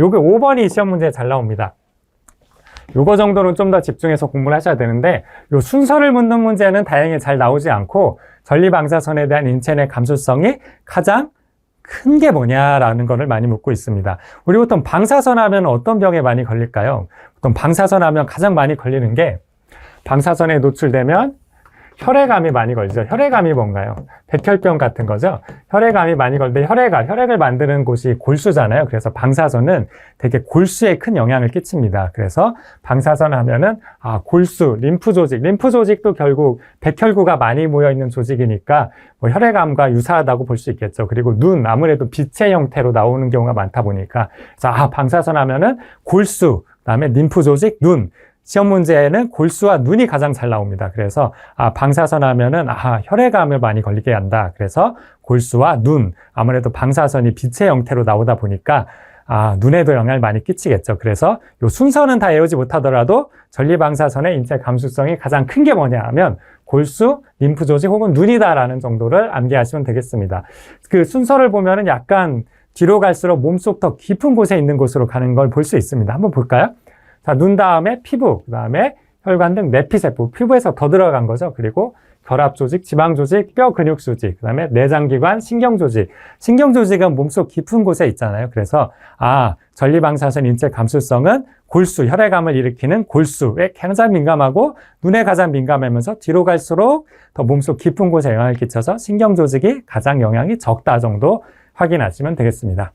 요게 5번이 시험 문제에 잘 나옵니다. 요거 정도는 좀 더 집중해서 공부를 하셔야 되는데 요 순서를 묻는 문제는 다행히 잘 나오지 않고 전리방사선에 대한 인체 내 감수성이 가장 큰 게 뭐냐라는 거를 많이 묻고 있습니다. 우리 보통 방사선 하면 어떤 병에 많이 걸릴까요? 보통 방사선 하면 가장 많이 걸리는 게 방사선에 노출되면 혈액암이 많이 걸리죠. 혈액암이 뭔가요? 백혈병 같은 거죠. 혈액암이 많이 걸리는데 혈액암, 혈액을 만드는 곳이 골수잖아요. 그래서 방사선은 되게 골수에 큰 영향을 끼칩니다. 그래서 방사선 하면은 아, 골수, 림프 조직, 림프 조직도 결국 백혈구가 많이 모여 있는 조직이니까 뭐 혈액암과 유사하다고 볼 수 있겠죠. 그리고 눈, 아무래도 빛의 형태로 나오는 경우가 많다 보니까 그래서 아, 방사선 하면은 골수, 그다음에 림프 조직, 눈 시험 문제에는 골수와 눈이 가장 잘 나옵니다. 그래서 아, 방사선 하면은 아, 혈액암을 많이 걸리게 한다. 그래서 골수와 눈 아무래도 방사선이 빛의 형태로 나오다 보니까 아, 눈에도 영향을 많이 끼치겠죠. 그래서 요 순서는 다 외우지 못하더라도 전리방사선의 인체 감수성이 가장 큰 게 뭐냐 하면 골수, 림프 조직 혹은 눈이다라는 정도를 암기하시면 되겠습니다. 그 순서를 보면은 약간 뒤로 갈수록 몸속 더 깊은 곳에 있는 곳으로 가는 걸 볼 수 있습니다. 한번 볼까요? 자, 눈 다음에 피부, 그 다음에 혈관 등 내피세포, 피부에서 더 들어간 거죠. 그리고 결합 조직, 지방 조직, 뼈 근육 조직, 그 다음에 내장 기관, 신경 조직. 신경 조직은 몸속 깊은 곳에 있잖아요. 그래서, 아, 전리 방사선 인체 감수성은 골수, 혈액암을 일으키는 골수에 가장 민감하고 눈에 가장 민감하면서 뒤로 갈수록 더 몸속 깊은 곳에 영향을 끼쳐서 신경 조직이 가장 영향이 적다 정도 확인하시면 되겠습니다.